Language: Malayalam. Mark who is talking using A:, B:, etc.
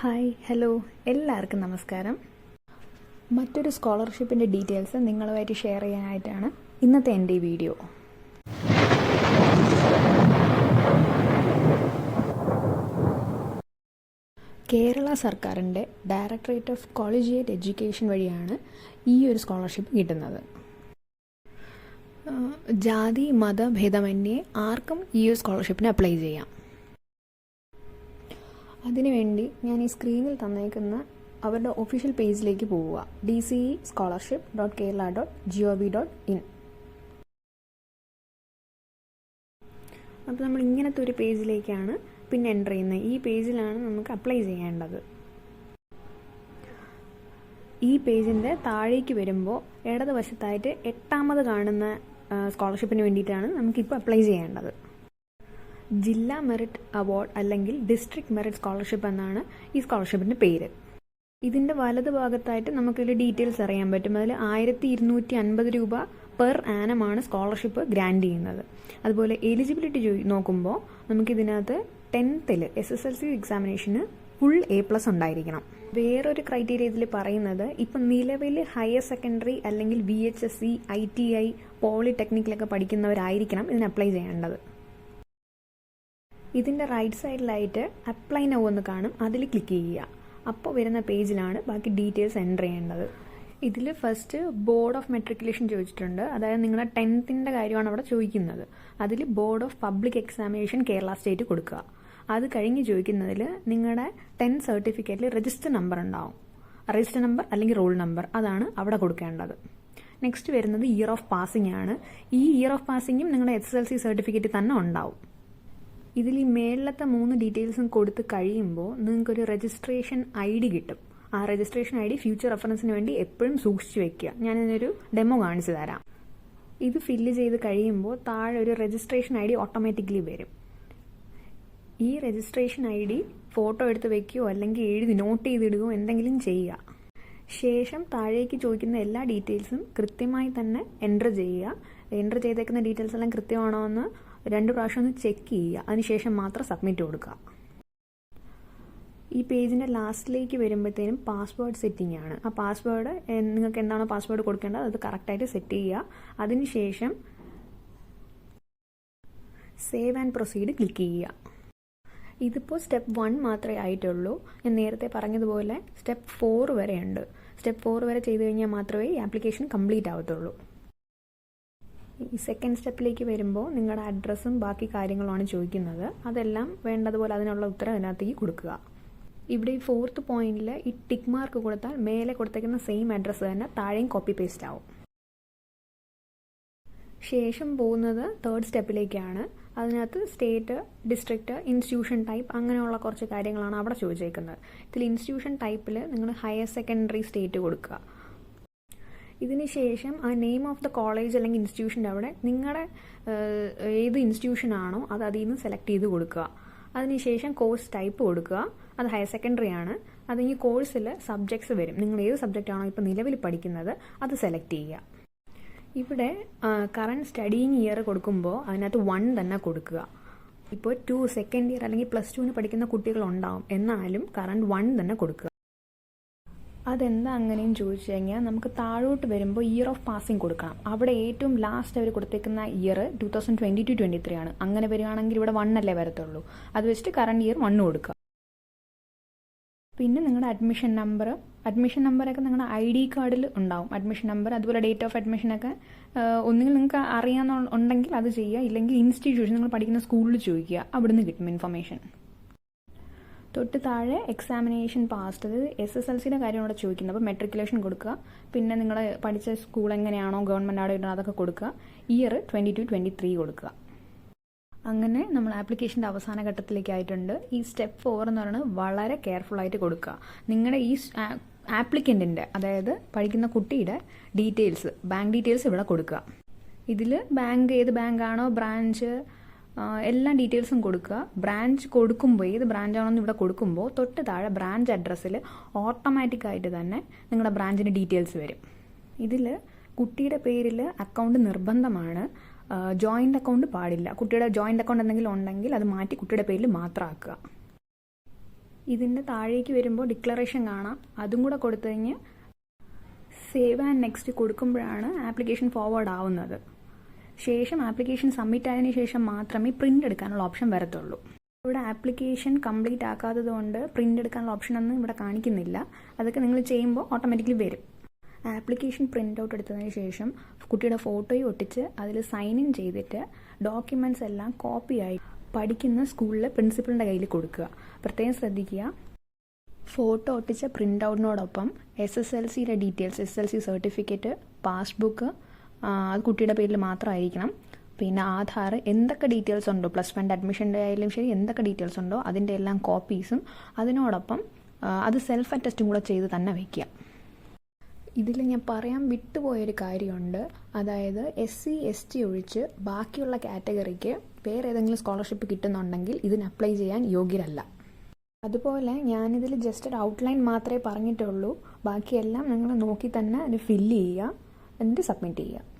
A: ഹായ് ഹലോ എല്ലാവർക്കും നമസ്കാരം. മറ്റൊരു സ്കോളർഷിപ്പിന്റെ ഡീറ്റെയിൽസ് നിങ്ങളുമായിട്ട് ഷെയർ ചെയ്യാനായിട്ടാണ് ഇന്നത്തെ എന്റെ ഈ വീഡിയോ. കേരള സർക്കാരിന്റെ ഡയറക്ടറേറ്റ് ഓഫ് കോളേജിയേറ്റ് എഡ്യൂക്കേഷൻ വഴിയാണ് ഈ ഒരു സ്കോളർഷിപ്പ് കിട്ടുന്നത്. ജാതി മത ഭേദമന്യേ ആർക്കും ഈ ഒരു സ്കോളർഷിപ്പിന് അപ്ലൈ ചെയ്യാം. അതിനുവേണ്ടി ഞാൻ ഈ സ്ക്രീനിൽ തന്നേക്കുന്ന അവരുടെ ഒഫീഷ്യൽ പേജിലേക്ക് പോവുക. D C E scholarship dot Kerala dot G O V dot in അപ്പോൾ നമ്മൾ ഇങ്ങനത്തെ ഒരു പേജിലേക്കാണ് പിന്നെ എന്റർ ചെയ്യുന്നത്. ഈ പേജിലാണ് നമുക്ക് അപ്ലൈ ചെയ്യേണ്ടത്. ഈ പേജിന്റെ താഴേക്ക് വരുമ്പോൾ ഇടതുവശത്തായിട്ട് എട്ടാമത് കാണുന്ന സ്കോളർഷിപ്പിന് വേണ്ടിയിട്ടാണ് നമുക്കിപ്പോൾ അപ്ലൈ ചെയ്യേണ്ടത്. ജില്ലാ മെറിറ്റ് അവാർഡ് അല്ലെങ്കിൽ ഡിസ്ട്രിക്ട് മെറിറ്റ് സ്കോളർഷിപ്പ് എന്നാണ് ഈ സ്കോളർഷിപ്പിന്റെ പേര്. ഇതിന്റെ വലത് ഭാഗത്തായിട്ട് നമുക്കിതിൽ ഡീറ്റെയിൽസ് അറിയാൻ പറ്റും. അതിൽ ആയിരത്തി ഇരുന്നൂറ്റി അൻപത് രൂപ പെർ ആനമാണ് സ്കോളർഷിപ്പ് ഗ്രാൻഡ് ചെയ്യുന്നത്. അതുപോലെ എലിജിബിലിറ്റി നോക്കുമ്പോൾ നമുക്കിതിനകത്ത് ടെൻത്തിൽ എസ് എസ് എൽ സി എക്സാമിനേഷന് ഫുൾ എ പ്ലസ് ഉണ്ടായിരിക്കണം. വേറൊരു ക്രൈറ്റീരിയ ഇതിൽ പറയുന്നത് ഇപ്പം നിലവിൽ ഹയർ സെക്കൻഡറി അല്ലെങ്കിൽ V H S C I T I പോളിടെക്നിക്കിലൊക്കെ പഠിക്കുന്നവരായിരിക്കണം ഇതിന് അപ്ലൈ ചെയ്യേണ്ടത്. ഇതിന്റെ റൈറ്റ് സൈഡിലായിട്ട് അപ്ലൈ നൗ എന്ന് കാണും. അതിൽ ക്ലിക്ക് ചെയ്യുക. അപ്പോൾ വരുന്ന പേജിലാണ് ബാക്കി ഡീറ്റെയിൽസ് എന്റർ ചെയ്യേണ്ടത്. ഇതിൽ ഫസ്റ്റ് ബോർഡ് ഓഫ് മെട്രിക്കുലേഷൻ ചോദിച്ചിട്ടുണ്ട്. അതായത് നിങ്ങളുടെ ടെൻത്തിന്റെ കാര്യമാണ് അവിടെ ചോദിക്കുന്നത്. അതിൽ board of public examination Kerala state കൊടുക്കുക. അത് കഴിഞ്ഞ് ചോദിക്കുന്നതിൽ നിങ്ങളുടെ ടെൻത്ത് സർട്ടിഫിക്കറ്റിൽ രജിസ്റ്റർ നമ്പർ ഉണ്ടാവും. രജിസ്റ്റർ നമ്പർ അല്ലെങ്കിൽ റോൾ നമ്പർ അതാണ് അവിടെ കൊടുക്കേണ്ടത്. നെക്സ്റ്റ് വരുന്നത് ഇയർ ഓഫ് പാസിംഗ് ആണ്. ഈ ഇയർ ഓഫ് പാസിംഗും നിങ്ങളുടെ S S L C certificate തന്നെ ഉണ്ടാവും. ഇതിൽ ഈ മേളിലത്തെ മൂന്ന് ഡീറ്റെയിൽസും കൊടുത്ത് കഴിയുമ്പോൾ നിങ്ങൾക്കൊരു രജിസ്ട്രേഷൻ ഐ ഡി കിട്ടും. ആ രജിസ്ട്രേഷൻ ഐ ഡി ഫ്യൂച്ചർ റെഫറൻസിന് വേണ്ടി എപ്പോഴും സൂക്ഷിച്ചു വെക്കുക. ഞാനിതിനൊരു ഡെമോ കാണിച്ചു തരാം. ഇത് ഫില്ല് ചെയ്ത് കഴിയുമ്പോൾ താഴെ ഒരു രജിസ്ട്രേഷൻ ഐ ഡി ഓട്ടോമാറ്റിക്കലി വരും. ഈ രജിസ്ട്രേഷൻ ഐ ഡി ഫോട്ടോ എടുത്ത് വെക്കുകയോ അല്ലെങ്കിൽ എഴുതി നോട്ട് ചെയ്തിടുകയോ എന്തെങ്കിലും ചെയ്യുക. ശേഷം താഴേക്ക് ചോദിക്കുന്ന എല്ലാ ഡീറ്റെയിൽസും കൃത്യമായി തന്നെ എന്റർ ചെയ്യുക. എന്റർ ചെയ്തേക്കുന്ന ഡീറ്റെയിൽസ് എല്ലാം കൃത്യമാണോ എന്ന് രണ്ട് പ്രാവശ്യം ഒന്ന് ചെക്ക് ചെയ്യുക. അതിനുശേഷം മാത്രം സബ്മിറ്റ് കൊടുക്കുക. ഈ പേജിന്റെ ലാസ്റ്റിലേക്ക് വരുമ്പോഴത്തേനും പാസ്വേഡ് സെറ്റിംഗ് ആണ്. ആ പാസ്വേഡ് നിങ്ങൾക്ക് എന്താണോ പാസ്വേഡ് കൊടുക്കേണ്ടത് അത് കറക്റ്റായിട്ട് സെറ്റ് ചെയ്യുക. അതിനുശേഷം സേവ് ആൻഡ് പ്രൊസീഡ് ക്ലിക്ക് ചെയ്യുക. ഇതിപ്പോൾ സ്റ്റെപ്പ് വൺ മാത്രമേ ആയിട്ടുള്ളൂ. ഞാൻ നേരത്തെ പറഞ്ഞതുപോലെ സ്റ്റെപ്പ് ഫോർ വരെയുണ്ട്. സ്റ്റെപ്പ് ഫോർ വരെ ചെയ്തു കഴിഞ്ഞാൽ മാത്രമേ ഈ ആപ്ലിക്കേഷൻ കംപ്ലീറ്റ് ആവത്തുള്ളൂ. ഈ സെക്കൻഡ് സ്റ്റെപ്പിലേക്ക് വരുമ്പോൾ നിങ്ങളുടെ അഡ്രസ്സും ബാക്കി കാര്യങ്ങളുമാണ് ചോദിക്കുന്നത്. അതെല്ലാം വേണ്ടതുപോലെ അതിനുള്ള ഉത്തരം അതിനകത്തേക്ക് കൊടുക്കുക. ഇവിടെ ഈ ഫോർത്ത് പോയിന്റിൽ ഈ ടിക്ക് മാർക്ക് കൊടുത്താൽ മേലെ കൊടുത്തേക്കുന്ന സെയിം അഡ്രസ്സ് തന്നെ താഴെയും കോപ്പി പേസ്റ്റ് ആവും. ശേഷം പോകുന്നത് തേർഡ് സ്റ്റെപ്പിലേക്കാണ് അതിനകത്ത് സ്റ്റേറ്റ് ഡിസ്ട്രിക്റ്റ് ഇൻസ്റ്റിറ്റ്യൂഷൻ ടൈപ്പ് അങ്ങനെയുള്ള കുറച്ച് കാര്യങ്ങളാണ് അവിടെ ചോദിച്ചേക്കുന്നത്. ഇതിൽ ഇൻസ്റ്റിറ്റ്യൂഷൻ ടൈപ്പിൽ നിങ്ങൾ ഹയർ സെക്കൻഡറി സ്റ്റേറ്റ് കൊടുക്കുക. ഇതിന് ശേഷം ആ നെയിം ഓഫ് ദ കോളേജ് അല്ലെങ്കിൽ ഇൻസ്റ്റിറ്റ്യൂഷന്റെ അവിടെ നിങ്ങളുടെ ഏത് ഇൻസ്റ്റിറ്റ്യൂഷൻ ആണോ അത് അതിൽ നിന്ന് സെലക്ട് ചെയ്ത് കൊടുക്കുക. അതിനുശേഷം കോഴ്സ് ടൈപ്പ് കൊടുക്കുക. അത് ഹയർ സെക്കൻഡറി ആണ്. അത് ഈ കോഴ്സിൽ സബ്ജക്ട്സ് വരും. നിങ്ങൾ ഏത് സബ്ജക്റ്റ് ആണോ ഇപ്പോൾ നിലവിൽ പഠിക്കുന്നത് അത് സെലക്ട് ചെയ്യുക. ഇവിടെ കറണ്ട് സ്റ്റഡിങ് ഇയർ കൊടുക്കുമ്പോൾ അതിനകത്ത് വൺ തന്നെ കൊടുക്കുക. ഇപ്പോൾ ടു സെക്കൻഡ് ഇയർ അല്ലെങ്കിൽ പ്ലസ് ടുവിന് പഠിക്കുന്ന കുട്ടികളുണ്ടാവും. എന്നാലും കറണ്ട് വൺ തന്നെ കൊടുക്കുക. അതെന്താ അങ്ങനെയും ചോദിച്ചു കഴിഞ്ഞാൽ നമുക്ക് താഴോട്ട് വരുമ്പോൾ ഇയർ ഓഫ് പാസിംഗ് കൊടുക്കണം. അവിടെ ഏറ്റവും ലാസ്റ്റ് അവർ കൊടുത്തേക്കുന്ന year two thousand twenty two twenty three ആണ്. അങ്ങനെ വരികയാണെങ്കിൽ ഇവിടെ വൺ അല്ലേ വരത്തുള്ളൂ. അത് വെച്ചിട്ട് കറണ്ട് ഇയർ വണ്ണ് കൊടുക്കുക. പിന്നെ നിങ്ങളുടെ അഡ്മിഷൻ നമ്പർ അഡ്മിഷൻ നമ്പറൊക്കെ നിങ്ങളുടെ ഐ ഡി കാർഡിൽ ഉണ്ടാവും. അഡ്മിഷൻ നമ്പർ അതുപോലെ ഡേറ്റ് ഓഫ് അഡ്മിഷനൊക്കെ ഒന്നുകിൽ നിങ്ങൾക്ക് അറിയാമെന്നുണ്ടെങ്കിൽ അത് ചെയ്യുക. ഇല്ലെങ്കിൽ ഇൻസ്റ്റിറ്റ്യൂഷൻ നിങ്ങൾ പഠിക്കുന്ന സ്കൂളിൽ ചോദിക്കുക. അവിടുന്ന് കിട്ടും ഇൻഫർമേഷൻ തൊട്ട് താഴെ എക്സാമിനേഷൻ പാസ്റ്റ് അത് എസ് എസ് എൽ സിയുടെ കാര്യം ഇവിടെ ചോദിക്കുന്നത് അപ്പോൾ മെട്രിക്കുലേഷൻ കൊടുക്കുക. പിന്നെ നിങ്ങൾ പഠിച്ച സ്കൂൾ എങ്ങനെയാണോ ഗവൺമെന്റ് അവിടെ ഇടുന്നത് അതൊക്കെ കൊടുക്കുക. Year twenty two twenty three കൊടുക്കുക. അങ്ങനെ നമ്മൾ ആപ്ലിക്കേഷന്റെ അവസാന ഘട്ടത്തിലേക്കായിട്ടുണ്ട് ഈ സ്റ്റെപ്പ് ഫോർ എന്ന് പറയുന്നത് വളരെ കെയർഫുൾ ആയിട്ട് കൊടുക്കുക. നിങ്ങളുടെ ഈ ആപ്ലിക്കന്റിന്റെ അതായത് പഠിക്കുന്ന കുട്ടിയുടെ ഡീറ്റെയിൽസ് ബാങ്ക് ഡീറ്റെയിൽസ് ഇവിടെ കൊടുക്കുക. ഇതിൽ ബാങ്ക് ഏത് ബാങ്കാണോ ബ്രാഞ്ച് എല്ലാ ഡീറ്റെയിൽസും കൊടുക്കുക. ബ്രാഞ്ച് കൊടുക്കുമ്പോൾ ഏത് ബ്രാഞ്ചാണെന്ന് ഇവിടെ കൊടുക്കുമ്പോൾ തൊട്ട് താഴെ ബ്രാഞ്ച് അഡ്രസ്സിൽ ഓട്ടോമാറ്റിക്കായിട്ട് തന്നെ നിങ്ങളുടെ ബ്രാഞ്ചിന്റെ ഡീറ്റെയിൽസ് വരും. ഇതിൽ കുട്ടിയുടെ പേരിൽ അക്കൗണ്ട് നിർബന്ധമാണ്. ജോയിന്റ് അക്കൗണ്ട് പാടില്ല. കുട്ടിയുടെ ജോയിന്റ് അക്കൗണ്ട് എന്തെങ്കിലും ഉണ്ടെങ്കിൽ അത് മാറ്റി കുട്ടിയുടെ പേരിൽ മാത്രമാക്കുക ഇതിന്റെ താഴേക്ക് വരുമ്പോൾ ഡിക്ലറേഷൻ കാണാം. അതും കൂടെ കൊടുത്തു കഴിഞ്ഞ് സേവ് ആൻഡ് നെക്സ്റ്റ് കൊടുക്കുമ്പോഴാണ് ആപ്ലിക്കേഷൻ ഫോർവേഡ് ആവുന്നത്. ശേഷം ആപ്ലിക്കേഷൻ സബ്മിറ്റ് ആയതിനു ശേഷം മാത്രമേ പ്രിന്റ് എടുക്കാനുള്ള ഓപ്ഷൻ വരത്തുള്ളൂ. ഇവിടെ ആപ്ലിക്കേഷൻ കംപ്ലീറ്റ് ആക്കാത്തത് കൊണ്ട് പ്രിന്റ് എടുക്കാനുള്ള ഓപ്ഷൻ ഒന്നും ഇവിടെ കാണിക്കുന്നില്ല. അതൊക്കെ നിങ്ങൾ ചെയ്യുമ്പോൾ ഓട്ടോമാറ്റിക്കലി വരും. ആപ്ലിക്കേഷൻ പ്രിന്റ് ഔട്ട് എടുത്തതിന് ശേഷം കുട്ടിയുടെ ഫോട്ടോയും ഒട്ടിച്ച് അതിൽ സൈൻ ഇൻ ചെയ്തിട്ട് ഡോക്യുമെന്റ്സ് എല്ലാം കോപ്പി ആയി പഠിക്കുന്ന സ്കൂളിലെ പ്രിൻസിപ്പളിന്റെ കയ്യിൽ കൊടുക്കുക. പ്രത്യേകം ശ്രദ്ധിക്കുക. ഫോട്ടോ ഒട്ടിച്ച പ്രിന്റ് ഔട്ടിനോടൊപ്പം എസ് എസ് എൽ സിയുടെ details S L C certificate passbook അത് കുട്ടിയുടെ പേരിൽ മാത്രമായിരിക്കണം. പിന്നെ ആധാർ എന്തൊക്കെ ഡീറ്റെയിൽസ് ഉണ്ടോ? പ്ലസ് വൺ അഡ്മിഷന്റെ ആയാലും ശരി എന്തൊക്കെ ഡീറ്റെയിൽസ് ഉണ്ടോ? അതിന്റെ എല്ലാം കോപ്പീസും അതിനോടൊപ്പം അത് സെൽഫ് അറ്റസ്റ്റും കൂടെ ചെയ്ത് തന്നെ വയ്ക്കുക. ഇതിൽ ഞാൻ പറയാൻ വിട്ടുപോയൊരു കാര്യമുണ്ട്. അതായത് എസ് സി എസ് ടി ഒഴിച്ച് ബാക്കിയുള്ള കാറ്റഗറിക്ക് വേറെ ഏതെങ്കിലും സ്കോളർഷിപ്പ് കിട്ടുന്നുണ്ടെങ്കിൽ ഇതിന് അപ്ലൈ ചെയ്യാൻ യോഗ്യരല്ല. അതുപോലെ ഞാനിതിൽ ജസ്റ്റ് ഒരു ഔട്ട്ലൈൻ മാത്രമേ പറഞ്ഞിട്ടുള്ളൂ. ബാക്കിയെല്ലാം നിങ്ങൾ നോക്കി തന്നെ അത് ഫില്ല് ചെയ്യുക. എന്നിട്ട് സബ്മിറ്റ് ചെയ്യുക